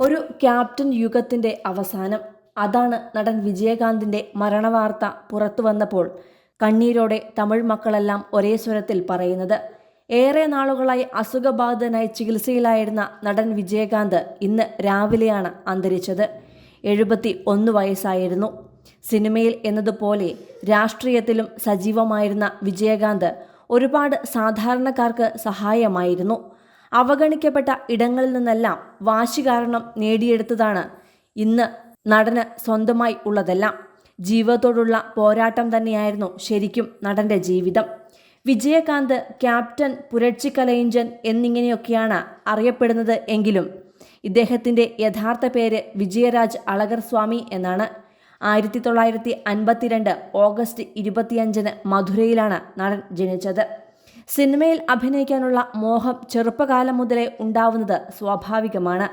ഒരു ക്യാപ്റ്റൻ യുഗത്തിന്റെ അവസാനം. അതാണ് നടൻ വിജയകാന്തിന്റെ മരണവാർത്ത പുറത്തു വന്നപ്പോൾ കണ്ണീരോടെ തമിഴ് മക്കളെല്ലാം ഒരേ സ്വരത്തിൽ പറയുന്നത്. ഏറെ നാളുകളായി അസുഖബാധിതനായി ചികിത്സയിലായിരുന്ന നടൻ വിജയകാന്ത് ഇന്ന് രാവിലെയാണ് അന്തരിച്ചത്. എഴുപത്തി ഒന്ന് വയസ്സായിരുന്നു. സിനിമയിൽ എന്നതുപോലെ രാഷ്ട്രീയത്തിലും സജീവമായിരുന്ന വിജയകാന്ത് ഒരുപാട് സാധാരണക്കാർക്ക് സഹായമായിരുന്നു. അവഗണിക്കപ്പെട്ട ഇടങ്ങളിൽ നിന്നെല്ലാം വാശി കാരണം നേടിയെടുത്തതാണ്. ഇന്ന് നടന് സ്വന്തമായി ഉള്ളതെല്ലാം ജീവിതത്തോടുള്ള പോരാട്ടം തന്നെയായിരുന്നു ശരിക്കും നടന്റെ ജീവിതം. വിജയകാന്ത് ക്യാപ്റ്റൻ പുരട്സിക്കലയിഞ്ചൻ എന്നിങ്ങനെയൊക്കെയാണ് അറിയപ്പെടുന്നത് എങ്കിലും ഇദ്ദേഹത്തിന്റെ യഥാർത്ഥ പേര് വിജയരാജ് അളകർ സ്വാമി എന്നാണ്. ആയിരത്തി തൊള്ളായിരത്തി അൻപത്തിരണ്ട് ഓഗസ്റ്റ് ഇരുപത്തിയഞ്ചിന് മധുരയിലാണ് നടൻ ജനിച്ചത്. സിനിമയിൽ അഭിനയിക്കാനുള്ള മോഹം ചെറുപ്പകാലം മുതലേ ഉണ്ടാവുന്നത് സ്വാഭാവികമാണ്.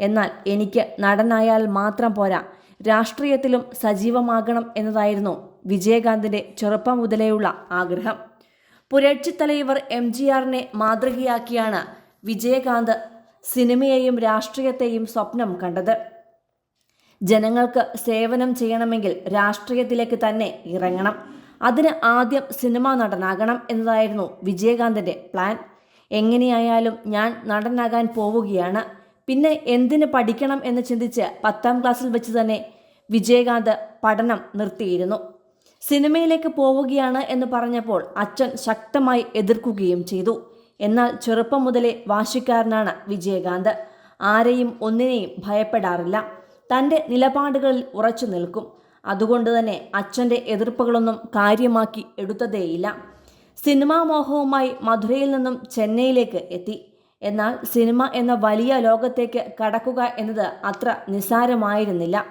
എന്നാൽ എനിക്ക് നടനായാൽ മാത്രം പോരാ രാഷ്ട്രീയത്തിലും സജീവമാകണം എന്നതായിരുന്നു വിജയകാന്തിന്റെ ചെറുപ്പം മുതലേയുള്ള ആഗ്രഹം. പുരട്சி തലൈവർ എം ജി ആറിനെ മാതൃകയാക്കിയാണ് വിജയകാന്ത് സിനിമയെയും രാഷ്ട്രീയത്തെയും സ്വപ്നം കണ്ടത്. ജനങ്ങൾക്ക് സേവനം ചെയ്യണമെങ്കിൽ രാഷ്ട്രീയത്തിലേക്ക് തന്നെ ഇറങ്ങണം. അതിന് ആദ്യം സിനിമാ നടനാകണം എന്നതായിരുന്നു വിജയകാന്തിന്റെ പ്ലാൻ. എങ്ങനെയായാലും ഞാൻ നടനാകാൻ പോവുകയാണ്. പിന്നെ എന്തിന് പഠിക്കണം എന്ന് ചിന്തിച്ച് പത്താം ക്ലാസ്സിൽ വെച്ച് തന്നെ വിജയകാന്ത് പഠനം നിർത്തിയിരുന്നു. സിനിമയിലേക്ക് പോവുകയാണ് എന്ന് പറഞ്ഞപ്പോൾ അച്ഛൻ ശക്തമായി എതിർക്കുകയും ചെയ്തു. എന്നാൽ ചെറുപ്പം മുതലേ വാശിക്കാരനാണ് വിജയകാന്ത്. ആരെയും ഒന്നിനെയും ഭയപ്പെടാറില്ല. തന്റെ നിലപാടുകളിൽ ഉറച്ചു നിൽക്കും. അതുകൊണ്ട് തന്നെ അച്ഛന്റെ എതിർപ്പുകളൊന്നും കാര്യമാക്കി എടുത്തതേയില്ല. സിനിമാ മോഹവുമായി മധുരയിൽ നിന്നും ചെന്നൈയിലേക്ക് എത്തി. എന്നാൽ സിനിമ എന്ന വലിയ ലോകത്തേക്ക് കടക്കുക എന്നത് അത്ര നിസ്സാരമായിരുന്നില്ല.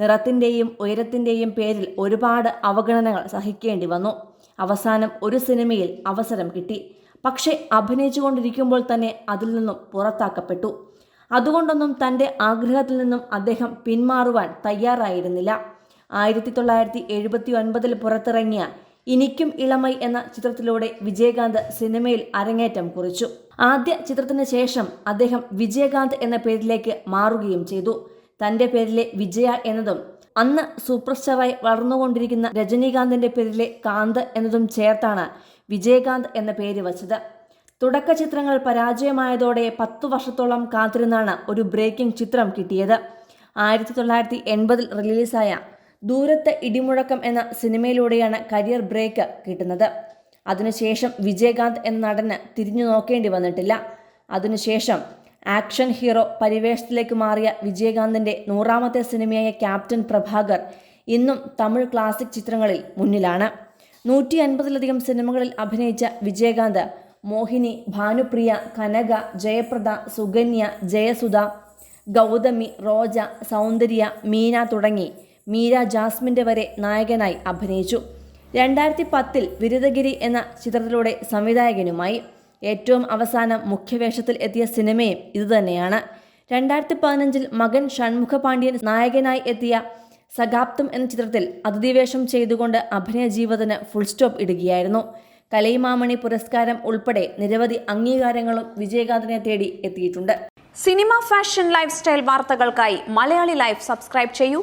നിറത്തിന്റെയും ഉയരത്തിന്റെയും പേരിൽ ഒരുപാട് അവഗണനകൾ സഹിക്കേണ്ടി വന്നു. അവസാനം ഒരു സിനിമയിൽ അവസരം കിട്ടി. പക്ഷേ അഭിനയിച്ചുകൊണ്ടിരിക്കുമ്പോൾ തന്നെ അതിൽ നിന്നും പുറത്താക്കപ്പെട്ടു. അതുകൊണ്ടൊന്നും തന്റെ ആഗ്രഹത്തിൽ നിന്നും അദ്ദേഹം പിന്മാറുവാൻ തയ്യാറായിരുന്നില്ല. ആയിരത്തി തൊള്ളായിരത്തി എഴുപത്തി ഒൻപതിൽ പുറത്തിറങ്ങിയ ഇനിക്കും ഇളമൈ എന്ന ചിത്രത്തിലൂടെ വിജയകാന്ത് സിനിമയിൽ അരങ്ങേറ്റം കുറിച്ചു. ആദ്യ ചിത്രത്തിന് ശേഷം അദ്ദേഹം വിജയകാന്ത് എന്ന പേരിലേക്ക് മാറുകയും ചെയ്തു. തന്റെ പേരിലെ വിജയ എന്നതും അന്ന് സൂപ്പർ സ്റ്റാറായി വളർന്നുകൊണ്ടിരിക്കുന്ന രജനീകാന്തിന്റെ പേരിലെ കാന്ത് എന്നതും ചേർത്താണ് വിജയകാന്ത് എന്ന പേര് വച്ചത്. തുടക്ക ചിത്രങ്ങൾ പരാജയമായതോടെ പത്തു വർഷത്തോളം കാത്തിരുന്നാണ് ഒരു ബ്രേക്കിംഗ് ചിത്രം കിട്ടിയത്. ആയിരത്തി തൊള്ളായിരത്തി എൺപതിൽ റിലീസായ ദൂരത്ത് ഇടിമുഴക്കം എന്ന സിനിമയിലൂടെയാണ് കരിയർ ബ്രേക്ക് കിട്ടുന്നത്. അതിനുശേഷം വിജയകാന്ത് എന്ന നടന് തിരിഞ്ഞു നോക്കേണ്ടി വന്നിട്ടില്ല. അതിനുശേഷം ആക്ഷൻ ഹീറോ പരിവേഷത്തിലേക്ക് മാറിയ വിജയകാന്തിന്റെ നൂറാമത്തെ സിനിമയായ ക്യാപ്റ്റൻ പ്രഭാകർ ഇന്നും തമിഴ് ക്ലാസിക് ചിത്രങ്ങളിൽ മുന്നിലാണ്. നൂറ്റി അൻപതിലധികം സിനിമകളിൽ അഭിനയിച്ച വിജയകാന്ത് മോഹിനി ഭാനുപ്രിയ കനക ജയപ്രദ സുകന്യ ജയസുധ ഗൗതമി റോജ സൗന്ദര്യ മീന തുടങ്ങി മീര ജാസ്മിന്റെ വരെ നായകനായി അഭിനയിച്ചു. രണ്ടായിരത്തി പത്തിൽ വിരുദഗിരി എന്ന ചിത്രത്തിലൂടെ സംവിധായകനുമായി ഏറ്റവും അവസാനം മുഖ്യവേഷത്തിൽ എത്തിയ സിനിമയും ഇതുതന്നെയാണ്. രണ്ടായിരത്തി പതിനഞ്ചിൽ മകൻ ഷൺമുഖ പാണ്ഡ്യൻ നായകനായി എത്തിയ സഗാപ്തം എന്ന ചിത്രത്തിൽ അതിഥിവേഷം ചെയ്തുകൊണ്ട് അഭിനയ ജീവിതത്തിന് ഫുൾ സ്റ്റോപ്പ് ഇടുകയായിരുന്നു. കലൈമാമണി പുരസ്കാരം ഉൾപ്പെടെ നിരവധി അംഗീകാരങ്ങളും വിജയകാന്തിനെ തേടി എത്തിയിട്ടുണ്ട്. സിനിമ ഫാഷൻ ലൈഫ് സ്റ്റൈൽ വാർത്തകൾക്കായി മലയാളി ലൈഫ് സബ്സ്ക്രൈബ് ചെയ്യൂ.